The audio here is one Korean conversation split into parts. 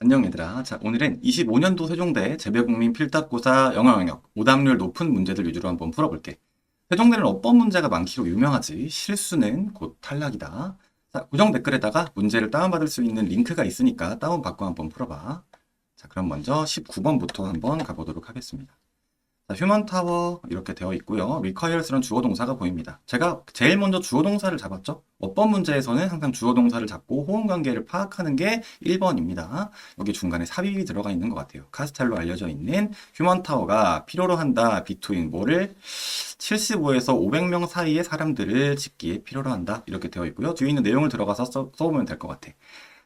안녕 얘들아. 자, 오늘은 25년도 세종대 재배국민 필답고사 영어 영역 오답률 높은 문제들 위주로 한번 풀어볼게. 세종대는 어법 문제가 많기로 유명하지 실수는 곧 탈락이다. 자, 고정 댓글에다가 문제를 다운받을 수 있는 링크가 있으니까 다운받고 한번 풀어봐. 자, 그럼 먼저 19번부터 한번 가보도록 하겠습니다. 자, 휴먼 타워 이렇게 되어 있고요. requires는 주어 동사가 보입니다. 제가 제일 먼저 주어 동사를 잡았죠. 어법 문제에서는 항상 주어 동사를 잡고 호응 관계를 파악하는 게 1번입니다. 여기 중간에 삽입이 들어가 있는 것 같아요. 카스텔로 알려져 있는 휴먼 타워가 필요로 한다. 비투인 뭐를 75에서 500명 사이의 사람들을 짓기에 필요로 한다. 이렇게 되어 있고요. 뒤에 있는 내용을 들어가서 써, 써보면 될 것 같아.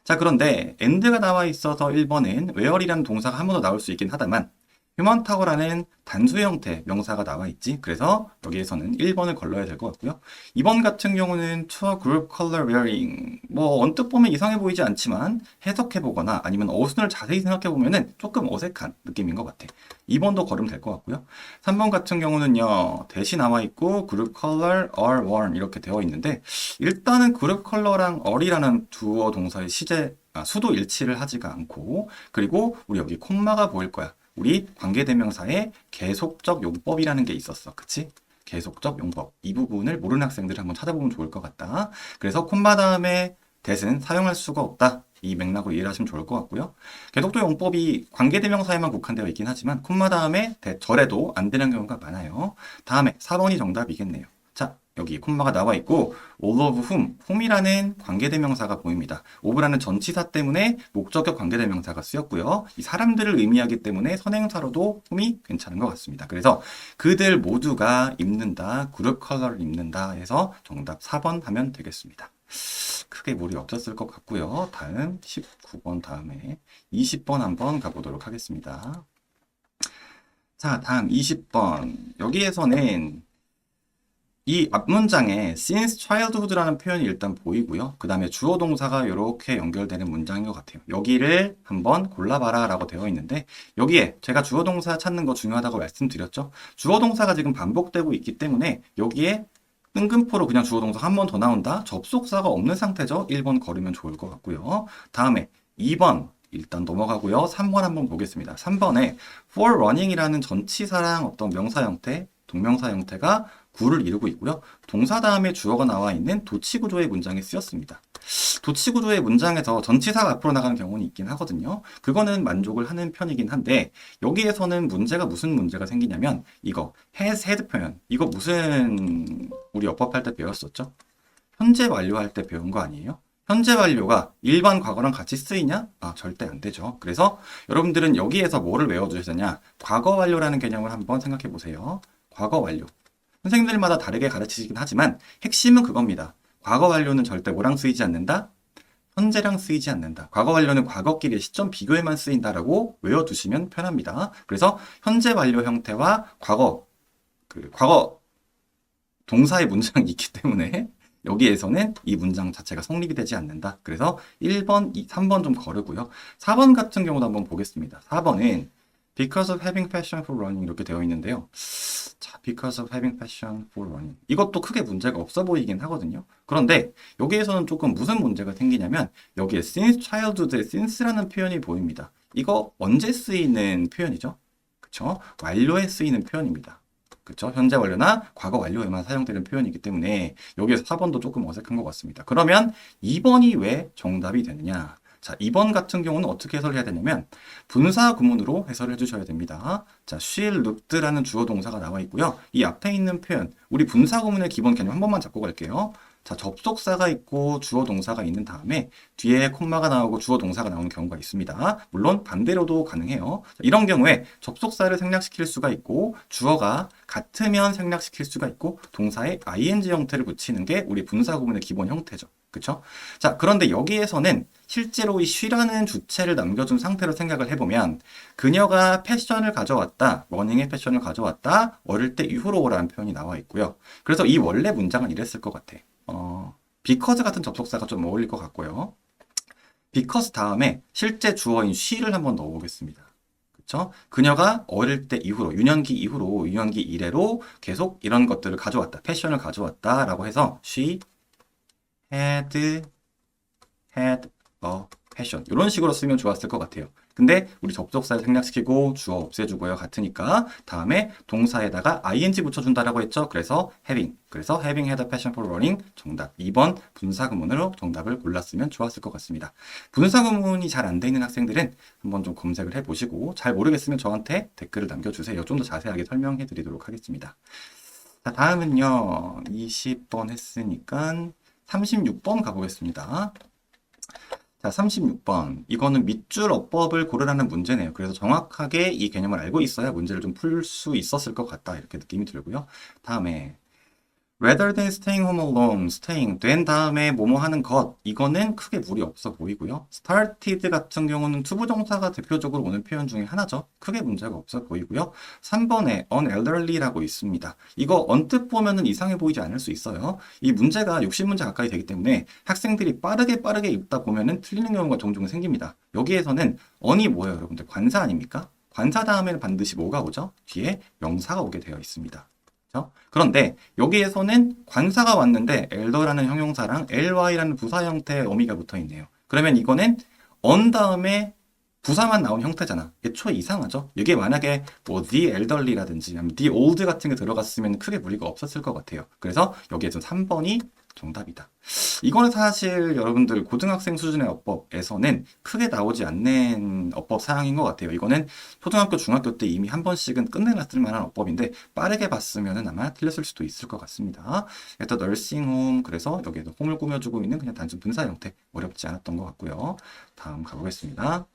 자, 그런데 end가 나와 있어서 1번은 where이라는 동사가 한 번 더 나올 수 있긴 하다만 휴먼 타워라는 단수 형태 명사가 나와 있지. 그래서 여기에서는 1번을 걸러야 될 것 같고요. 2번 같은 경우는 to group color wearing. 뭐 언뜻 보면 이상해 보이지 않지만 해석해 보거나 아니면 어순을 자세히 생각해 보면은 조금 어색한 느낌인 것 같아. 2번도 걸으면 될 것 같고요. 3번 같은 경우는요. 대시 나와 있고 group color are worn 이렇게 되어 있는데 일단은 group color랑 are이라는 두어 동사의 시제 아, 수도 일치를 하지가 않고 그리고 우리 여기 콤마가 보일 거야. 우리 관계대명사의 계속적 용법이라는 게 있었어. 그치? 계속적 용법. 이 부분을 모르는 학생들이 한번 찾아보면 좋을 것 같다. 그래서 콤마 다음에 대신 사용할 수가 없다. 이 맥락으로 이해를 하시면 좋을 것 같고요. 계속적 용법이 관계대명사에만 국한되어 있긴 하지만 콤마 다음에 대, 절에도 안 되는 경우가 많아요. 다음에 4번이 정답이겠네요. 자, 여기 콤마가 나와 있고 all of whom, whom이라는 관계대명사가 보입니다. of라는 전치사 때문에 목적격 관계대명사가 쓰였고요. 이 사람들을 의미하기 때문에 선행사로도 whom이 괜찮은 것 같습니다. 그래서 그들 모두가 입는다, 그룹 컬러를 입는다 해서 정답 4번 하면 되겠습니다. 크게 무리 없었을 것 같고요. 다음 19번 다음에 20번 한번 가보도록 하겠습니다. 자, 다음 20번. 여기에서는 이 앞문장에 since childhood라는 표현이 일단 보이고요. 그 다음에 주어 동사가 이렇게 연결되는 문장인 것 같아요. 여기를 한번 골라봐라 라고 되어 있는데 여기에 제가 주어 동사 찾는 거 중요하다고 말씀드렸죠. 주어 동사가 지금 반복되고 있기 때문에 여기에 뜬금포로 그냥 주어 동사 한 번 더 나온다. 접속사가 없는 상태죠. 1번 걸으면 좋을 것 같고요. 다음에 2번 일단 넘어가고요. 3번 한번 보겠습니다. 3번에 for running이라는 전치사랑 어떤 명사 형태, 동명사 형태가 구를 이루고 있고요. 동사 다음에 주어가 나와 있는 도치 구조의 문장에 쓰였습니다. 도치 구조의 문장에서 전치사가 앞으로 나가는 경우는 있긴 하거든요. 그거는 만족을 하는 편이긴 한데 여기에서는 문제가 무슨 문제가 생기냐면 이거 has had 표현 이거 무슨 우리 어법할 때 배웠었죠? 현재 완료할 때 배운 거 아니에요? 현재 완료가 일반 과거랑 같이 쓰이냐? 아, 절대 안 되죠. 그래서 여러분들은 여기에서 뭐를 외워두셨냐? 과거 완료라는 개념을 한번 생각해 보세요. 과거 완료. 선생님들마다 다르게 가르치시긴 하지만 핵심은 그겁니다. 과거 완료는 절대 뭐랑 쓰이지 않는다? 현재랑 쓰이지 않는다. 과거 완료는 과거끼리의 시점 비교에만 쓰인다라고 외워두시면 편합니다. 그래서 현재 완료 형태와 과거, 그, 과거 동사의 문장이 있기 때문에 여기에서는 이 문장 자체가 성립이 되지 않는다. 그래서 1번, 2, 3번 좀 거르고요. 4번 같은 경우도 한번 보겠습니다. 4번은 because of having passion for running 이렇게 되어 있는데요. 자, because of having passion for running. 이것도 크게 문제가 없어 보이긴 하거든요. 그런데 여기에서는 조금 무슨 문제가 생기냐면 여기에 since childhood에 since라는 표현이 보입니다. 이거 언제 쓰이는 표현이죠? 그쵸? 완료에 쓰이는 표현입니다. 그쵸? 현재 완료나 과거 완료에만 사용되는 표현이기 때문에 여기에서 4번도 조금 어색한 것 같습니다. 그러면 2번이 왜 정답이 되느냐? 자, 2번 같은 경우는 어떻게 해석을 해야 되냐면 분사 구문으로 해설을 해주셔야 됩니다. 자, she looked라는 주어 동사가 나와 있고요. 이 앞에 있는 표현, 우리 분사 구문의 기본 개념 한 번만 잡고 갈게요. 자, 접속사가 있고 주어 동사가 있는 다음에 뒤에 콤마가 나오고 주어 동사가 나오는 경우가 있습니다. 물론 반대로도 가능해요. 자, 이런 경우에 접속사를 생략시킬 수가 있고 주어가 같으면 생략시킬 수가 있고 동사에 ing 형태를 붙이는 게 우리 분사 구문의 기본 형태죠. 그쵸? 자, 그런데 여기에서는 실제로 이 쉬라는 주체를 남겨둔 상태로 생각을 해보면 그녀가 패션을 가져왔다, 러닝의 패션을 가져왔다, 어릴 때 이후로라는 표현이 나와 있고요. 그래서 이 원래 문장은 이랬을 것 같아. 어, because 같은 접속사가 좀 어울릴 것 같고요. because 다음에 실제 주어인 she를 한번 넣어보겠습니다. 그쵸? 그녀가 어릴 때 이후로, 유년기 이후로, 유년기 이래로 계속 이런 것들을 가져왔다, 패션을 가져왔다라고 해서 she had had a passion 이런 식으로 쓰면 좋았을 것 같아요. 근데 우리 접속사를 생략시키고 주어 없애주고요 같으니까 다음에 동사에다가 ing 붙여준다라고 했죠. 그래서 having 그래서 having had a passion for running 정답 2번 분사구문으로 정답을 골랐으면 좋았을 것 같습니다. 분사구문이 잘 안 돼 있는 학생들은 한번 좀 검색을 해보시고 잘 모르겠으면 저한테 댓글을 남겨주세요. 좀 더 자세하게 설명해 드리도록 하겠습니다. 자, 다음은요. 20번 했으니까 36번 가보겠습니다. 자, 36번. 이거는 밑줄 어법을 고르라는 문제네요. 그래서 정확하게 이 개념을 알고 있어야 문제를 좀 풀 수 있었을 것 같다. 이렇게 느낌이 들고요. 다음에 rather than staying home alone, staying 된 다음에 뭐뭐 하는 것 이거는 크게 무리 없어 보이고요. started 같은 경우는 투부정사가 대표적으로 오는 표현 중에 하나죠. 크게 문제가 없어 보이고요. 3번에 unelderly라고 있습니다. 이거 언뜻 보면은 이상해 보이지 않을 수 있어요. 이 문제가 60문제 가까이 되기 때문에 학생들이 빠르게 빠르게 읽다 보면은 틀리는 경우가 종종 생깁니다. 여기에서는 on이 뭐예요, 여러분들? 관사 아닙니까? 관사 다음에는 반드시 뭐가 오죠? 뒤에 명사가 오게 되어 있습니다. 그렇죠? 그런데 여기에서는 관사가 왔는데 elder라는 형용사랑 ly라는 부사 형태의 어미가 붙어 있네요. 그러면 이거는 on 다음에 부사만 나온 형태잖아. 애초에 이상하죠? 이게 만약에 뭐 the elderly라든지 아니면 the old 같은 게 들어갔으면 크게 무리가 없었을 것 같아요. 그래서 여기에서 3번이 정답이다. 이거는 사실 여러분들 고등학생 수준의 어법에서는 크게 나오지 않는 어법 사항인 것 같아요. 이거는 초등학교, 중학교 때 이미 한 번씩은 끝내놨을 만한 어법인데 빠르게 봤으면 아마 틀렸을 수도 있을 것 같습니다. 일단 널싱홈 그래서 여기에도 홈을 꾸며주고 있는 그냥 단순 분사 형태 어렵지 않았던 것 같고요. 다음 가보겠습니다.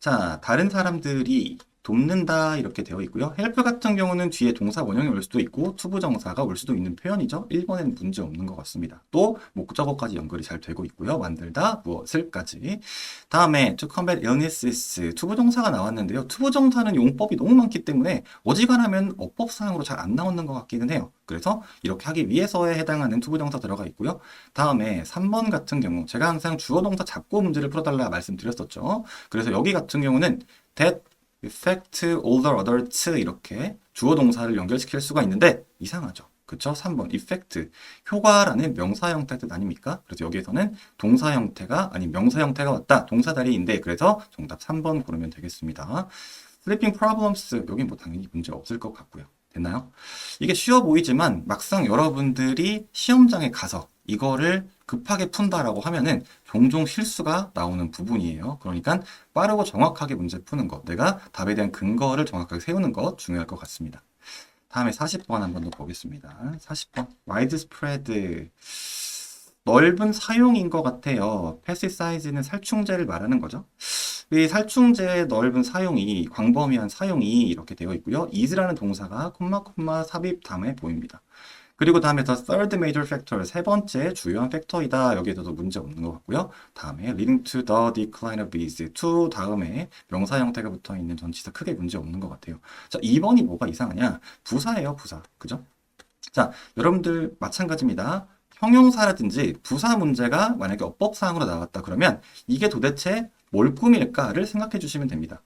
자, 다른 사람들이 돕는다 이렇게 되어 있고요. help 같은 경우는 뒤에 동사 원형이 올 수도 있고 투부정사가 올 수도 있는 표현이죠. 1번에는 문제 없는 것 같습니다. 또 목적어까지 연결이 잘 되고 있고요. 만들다 무엇을까지. 다음에 to combat illnesses 투부정사가 나왔는데요. 투부정사는 용법이 너무 많기 때문에 어지간하면 어법상으로 잘 안 나오는 것 같기는 해요. 그래서 이렇게 하기 위해서에 해당하는 투부정사 들어가 있고요. 다음에 3번 같은 경우 제가 항상 주어동사 잡고 문제를 풀어달라 말씀드렸었죠. 그래서 여기 같은 경우는 that effect older adults 이렇게 주어 동사를 연결시킬 수가 있는데 이상하죠. 그쵸? 3번 effect 효과라는 명사 형태 뜻 아닙니까? 그래서 여기에서는 동사 형태가 아니 명사 형태가 왔다. 동사 다리인데 그래서 정답 3번 고르면 되겠습니다. sleeping problems 여기 뭐 당연히 문제 없을 것 같고요. 됐나요? 이게 쉬워 보이지만 막상 여러분들이 시험장에 가서 이거를 급하게 푼다라고 하면은 종종 실수가 나오는 부분이에요. 그러니까 빠르고 정확하게 문제 푸는 것, 내가 답에 대한 근거를 정확하게 세우는 것 중요할 것 같습니다. 다음에 40번 한 번 더 보겠습니다. 40번. widespread. 넓은 사용인 것 같아요. pesticide는 살충제를 말하는 거죠. 이 살충제의 넓은 사용이 광범위한 사용이 이렇게 되어 있고요. is라는 동사가 콤마 콤마 삽입 다음에 보입니다. 그리고 다음에 the third major factor 세 번째 주요한 팩터이다. 여기에서도 문제 없는 것 같고요. 다음에 leading to the decline of bees to 다음에 명사 형태가 붙어 있는 전치사 크게 문제 없는 것 같아요. 자, 2번이 뭐가 이상하냐? 부사예요, 부사. 그죠? 자, 여러분들 마찬가지입니다. 형용사라든지 부사 문제가 만약에 어법사항으로 나왔다 그러면 이게 도대체 뭘 꾸밀까를 생각해 주시면 됩니다.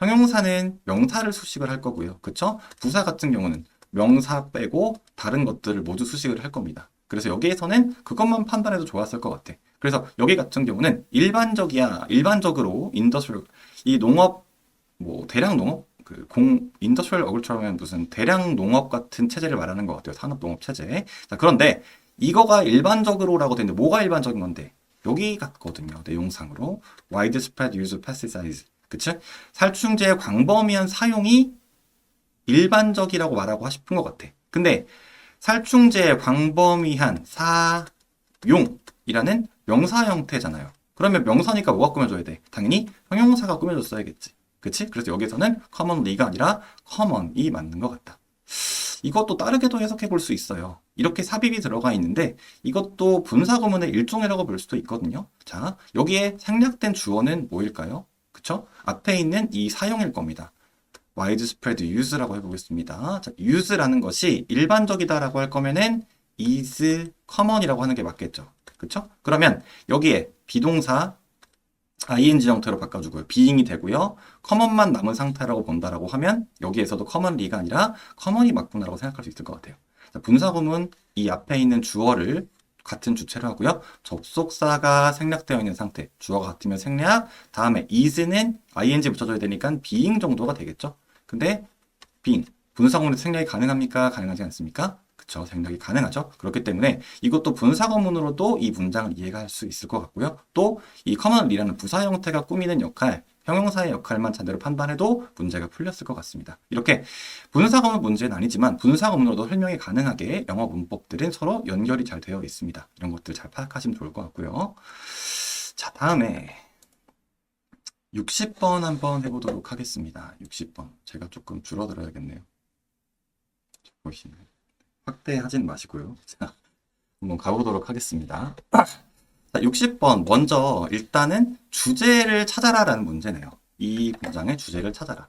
형용사는 명사를 수식을 할 거고요. 그쵸? 부사 같은 경우는 명사 빼고 다른 것들을 모두 수식을 할 겁니다. 그래서 여기에서는 그것만 판단해도 좋았을 것 같아. 그래서 여기 같은 경우는 일반적이야. 일반적으로 인더스트리얼 이 농업 뭐 대량 농업 그 공 인더스트리얼 어글처럼은 무슨 대량 농업 같은 체제를 말하는 것 같아요. 산업 농업 체제. 자, 그런데 이거가 일반적으로라고 되는데 뭐가 일반적인 건데? 여기 같거든요. 내용상으로 widespread use of pesticides. 그치? 살충제의 광범위한 사용이 일반적이라고 말하고 싶은 것 같아. 근데 살충제의 광범위한 사용이라는 명사 형태잖아요. 그러면 명사니까 뭐가 꾸며줘야 돼? 당연히 형용사가 꾸며줬어야겠지. 그치? 그래서 여기서는 commonly가 아니라 common이 맞는 것 같다. 이것도 다르게도 해석해 볼 수 있어요. 이렇게 삽입이 들어가 있는데 이것도 분사 구문의 일종이라고 볼 수도 있거든요. 자, 여기에 생략된 주어는 뭐일까요? 그쵸? 앞에 있는 이 사용일 겁니다. Widespread use라고 해보겠습니다. 자, use라는 것이 일반적이다라고 할 거면은 is common이라고 하는 게 맞겠죠. 그쵸? 그러면 여기에 비동사 ing 형태로 바꿔주고요. being이 되고요. common만 남은 상태라고 본다라고 하면 여기에서도 commonly가 아니라 common이 맞구나라고 생각할 수 있을 것 같아요. 자, 분사구문 이 앞에 있는 주어를 같은 주체로 하고요. 접속사가 생략되어 있는 상태. 주어가 같으면 생략. 다음에 is는 ing 붙여줘야 되니까 being 정도가 되겠죠. 근데 being 분사구문으로 생략이 가능합니까? 가능하지 않습니까? 그쵸. 생략이 가능하죠. 그렇기 때문에 이것도 분사구문으로도 이 문장을 이해가 할수 있을 것 같고요. 또이 commonly라는 부사 형태가 꾸미는 역할, 형용사의 역할만 제대로 판단해도 문제가 풀렸을 것 같습니다. 이렇게 분사구문 문제는 아니지만 분사구문으로도 설명이 가능하게 영어 문법들은 서로 연결이 잘 되어 있습니다. 이런 것들 잘 파악하시면 좋을 것 같고요. 자, 다음에 60번 한번 해보도록 하겠습니다. 60번. 제가 조금 줄어들어야겠네요. 확대하진 마시고요. 자, 한번 가보도록 하겠습니다. 자, 60번. 먼저 일단은 주제를 찾아라라는 문제네요. 이 문장의 주제를 찾아라.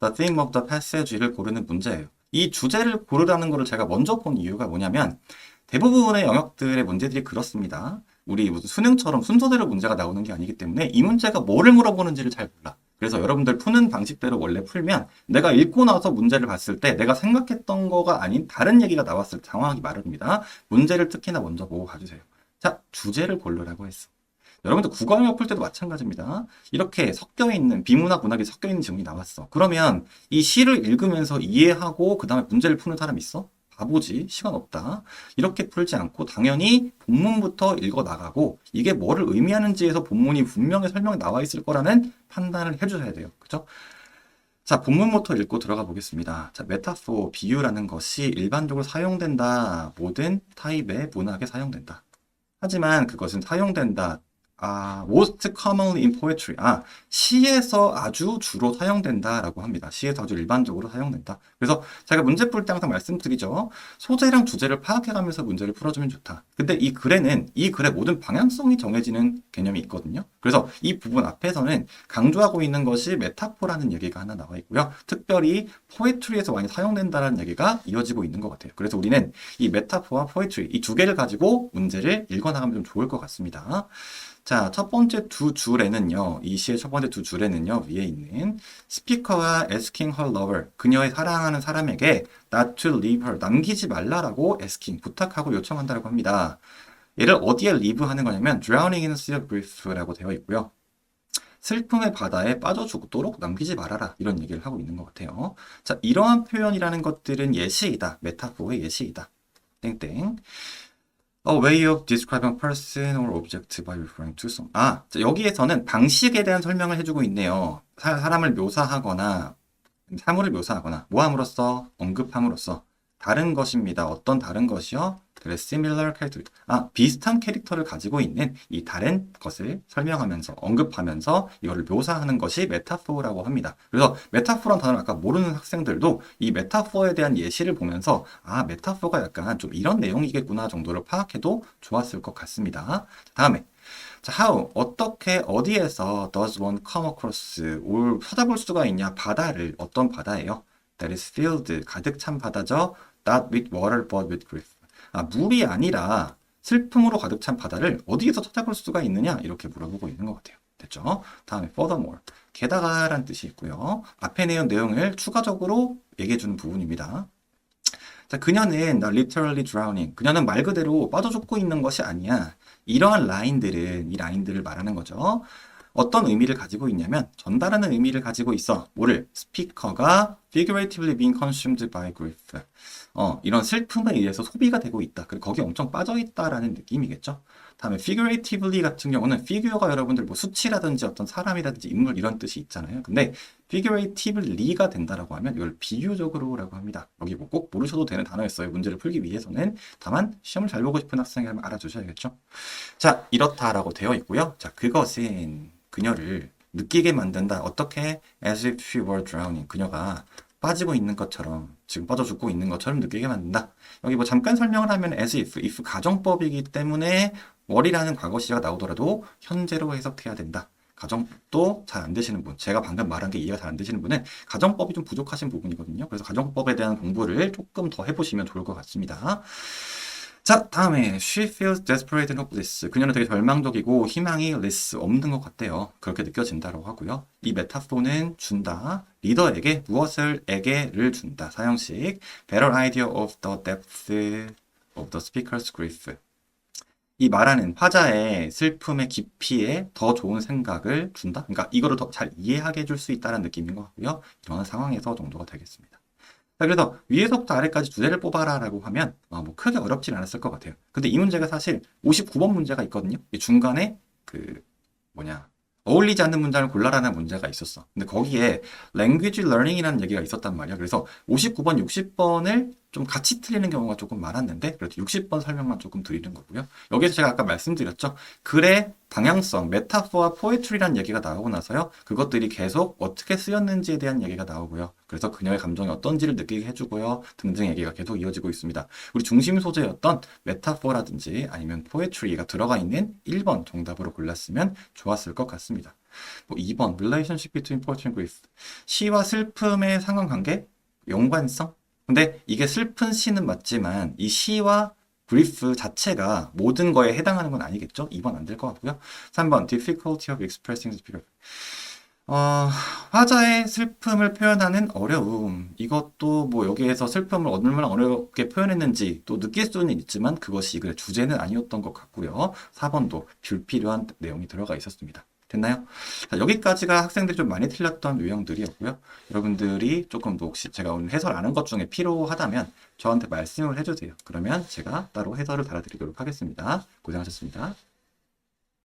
The theme of the passage를 고르는 문제예요. 이 주제를 고르라는 거를 제가 먼저 본 이유가 뭐냐면 대부분의 영역들의 문제들이 그렇습니다. 우리 무슨 수능처럼 순서대로 문제가 나오는 게 아니기 때문에 이 문제가 뭐를 물어보는지를 잘 몰라. 그래서 여러분들 푸는 방식대로 원래 풀면 내가 읽고 나서 문제를 봤을 때 내가 생각했던 거가 아닌 다른 얘기가 나왔을 때 당황하기 마련입니다. 문제를 특히나 먼저 보고 가주세요. 자, 주제를 고르라고 했어. 여러분들 국어 영역 풀 때도 마찬가지입니다. 이렇게 섞여 있는 비문학 문학이 섞여 있는 질문이 나왔어. 그러면 이 시를 읽으면서 이해하고 그 다음에 문제를 푸는 사람 있어? 바보지 시간 없다. 이렇게 풀지 않고 당연히 본문부터 읽어 나가고 이게 뭐를 의미하는지에서 본문이 분명히 설명이 나와 있을 거라는 판단을 해주셔야 돼요. 그죠 자 본문부터 읽고 들어가 보겠습니다. 자 메타포 비유라는 것이 일반적으로 사용된다. 모든 타입의 문학에 사용된다. 하지만 그것은 사용된다 아, most commonly in poetry. 아, 시에서 아주 주로 사용된다라고 합니다. 시에서 아주 일반적으로 사용된다. 그래서 제가 문제 풀 때 항상 말씀드리죠. 소재랑 주제를 파악해가면서 문제를 풀어주면 좋다. 근데 이 글에는 이 글의 모든 방향성이 정해지는 개념이 있거든요. 그래서 이 부분 앞에서는 강조하고 있는 것이 메타포라는 얘기가 하나 나와 있고요. 특별히 포에트리에서 많이 사용된다는 얘기가 이어지고 있는 것 같아요. 그래서 우리는 이 메타포와 포에트리 이 두 개를 가지고 문제를 읽어나가면 좀 좋을 것 같습니다. 자, 첫 번째 두 줄에는요, 이 시의 첫 번째 두 줄에는요, 위에 있는 스피커가 asking her lover, 그녀의 사랑하는 사람에게 not to leave her, 남기지 말라라고 asking, 부탁하고 요청한다고 합니다. 얘를 어디에 leave 하는 거냐면 drowning in a sea of grief라고 되어 있고요. 슬픔의 바다에 빠져 죽도록 남기지 말아라. 이런 얘기를 하고 있는 것 같아요. 자, 이러한 표현이라는 것들은 예시이다. 메타포의 예시이다. 땡땡. A way of describing person or object by referring to some. 아, 자, 여기에서는 방식에 대한 설명을 해주고 있네요. 사, 사람을 묘사하거나, 사물을 묘사하거나, 뭐함으로써, 언급함으로써. 다른 것입니다. 어떤 다른 것이요? 그래, similar character. 아, 비슷한 캐릭터를 가지고 있는 이 다른 것을 설명하면서, 언급하면서 이거를 묘사하는 것이 메타포라고 합니다. 그래서 메타포란 단어를 아까 모르는 학생들도 이 메타포에 대한 예시를 보면서, 아, 메타포가 약간 좀 이런 내용이겠구나 정도를 파악해도 좋았을 것 같습니다. 다음에, 자, how, 어떻게, 어디에서 does one come across, 올, 찾아볼 수가 있냐? 바다를, 어떤 바다예요? That is filled, 가득 찬 바다죠? Not with water, but with grief. 아, 물이 아니라 슬픔으로 가득 찬 바다를 어디에서 찾아볼 수가 있느냐? 이렇게 물어보고 있는 것 같아요. 됐죠? 다음에 furthermore. 게다가 란 뜻이 있고요. 앞에 내용 내용을 추가적으로 얘기해 주는 부분입니다. 자, 그녀는 나 literally drowning. 그녀는 말 그대로 빠져 죽고 있는 것이 아니야. 이러한 라인들은 이 라인들을 말하는 거죠. 어떤 의미를 가지고 있냐면 전달하는 의미를 가지고 있어. 뭐를? 스피커가 figuratively being consumed by grief. 어, 이런 슬픔에 의해서 소비가 되고 있다. 그리고 거기에 엄청 빠져 있다라는 느낌이겠죠. 다음에 figuratively 같은 경우는 figure가 여러분들 뭐 수치라든지 어떤 사람이라든지 인물 이런 뜻이 있잖아요. 근데 figuratively가 된다라고 하면 이걸 비유적으로라고 합니다. 여기 뭐 꼭 모르셔도 되는 단어였어요. 문제를 풀기 위해서는 다만 시험을 잘 보고 싶은 학생이 하면 알아주셔야겠죠. 자, 이렇다라고 되어 있고요. 자, 그것은 그녀를 느끼게 만든다. 어떻게? As if she were drowning. 그녀가 빠지고 있는 것처럼 지금 빠져 죽고 있는 것처럼 느끼게 만든다. 여기 뭐 잠깐 설명을 하면 as if, if 가정법이기 때문에 월이라는 과거 시제가 나오더라도 현재로 해석해야 된다. 가정법도 잘 안 되시는 분, 제가 방금 말한 게 이해가 잘 안 되시는 분은 가정법이 좀 부족하신 부분이거든요. 그래서 가정법에 대한 공부를 조금 더 해보시면 좋을 것 같습니다. 자, 다음에 she feels desperate and hopeless. 그녀는 되게 절망적이고 희망이 less 없는 것 같대요. 그렇게 느껴진다고 하고요. 이 메타포는 준다. 리더에게 무엇을 에게를 준다. 사형식 better idea of the depth of the speaker's grief. 이 말하는 화자의 슬픔의 깊이에 더 좋은 생각을 준다. 그러니까 이거를 더 잘 이해하게 해줄 수 있다는 느낌인 것 같고요. 이런 상황에서 정도가 되겠습니다. 자, 그래서 위에서부터 아래까지 두 대를 뽑아라라고 하면 아, 뭐 크게 어렵진 않았을 것 같아요. 근데 이 문제가 사실 59번 문제가 있거든요. 이 중간에 그 뭐냐 어울리지 않는 문장을 골라라는 문제가 있었어. 근데 거기에 language learning이라는 얘기가 있었단 말이야. 그래서 59번, 60번을 좀 같이 틀리는 경우가 조금 많았는데 그래도 60번 설명만 조금 드리는 거고요. 여기서 제가 아까 말씀드렸죠. 글의 방향성, 메타포와 포에트리라는 얘기가 나오고 나서요. 그것들이 계속 어떻게 쓰였는지에 대한 얘기가 나오고요. 그래서 그녀의 감정이 어떤지를 느끼게 해주고요. 등등 얘기가 계속 이어지고 있습니다. 우리 중심 소재였던 메타포라든지 아니면 포에트리가 들어가 있는 1번 정답으로 골랐으면 좋았을 것 같습니다. 뭐 2번 relationship between poetry and grief 시와 슬픔의 상관관계 연관성 근데 이게 슬픈 시는 맞지만 이 시와 grief 자체가 모든 거에 해당하는 건 아니겠죠? 2번 안 될 것 같고요. 3번 difficulty of expressing the spirit 어, 화자의 슬픔을 표현하는 어려움. 이것도 뭐 여기에서 슬픔을 얼마나 어렵게 표현했는지 또 느낄 수는 있지만 그것이 그 주제는 아니었던 것 같고요. 4번도 불필요한 내용이 들어가 있었습니다. 됐나요? 자, 여기까지가 학생들이 좀 많이 틀렸던 유형들이었고요. 여러분들이 조금 더 혹시 제가 오늘 해설 안한것 중에 필요하다면 저한테 말씀을 해주세요. 그러면 제가 따로 해설을 달아드리도록 하겠습니다. 고생하셨습니다.